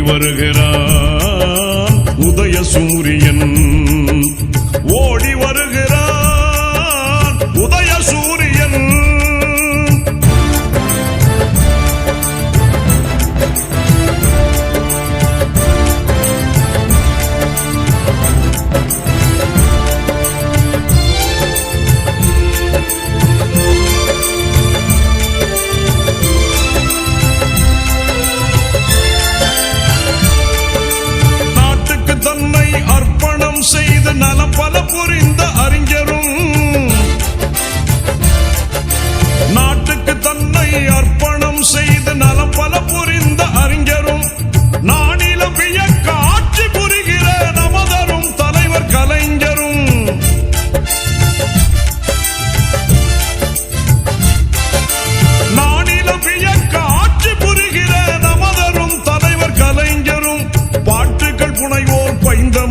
வருகிறான் உதய சூரியன்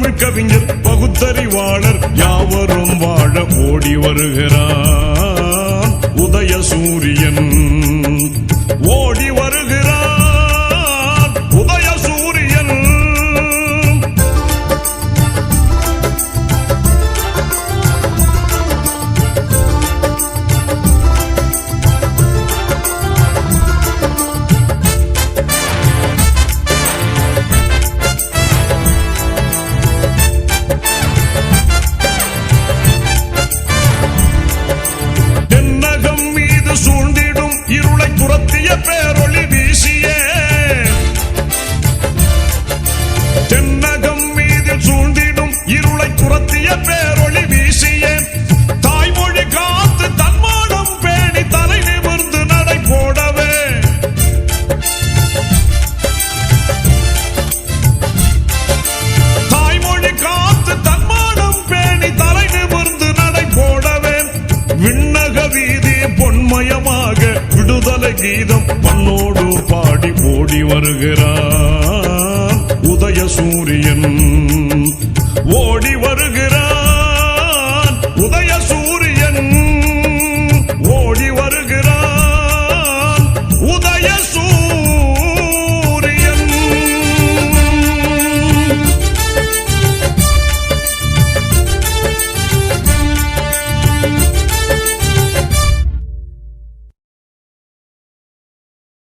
தமிழ்கவிஞர் பகுத்தறிவாளர் யாவரும் வாழ ஓடி வருகிறார். உதய சூரியன் pero கீதம் மண்ணோடு பாடி ஓடி வருகிறான். உதய சூரியன் ஓடி வருகிறான்.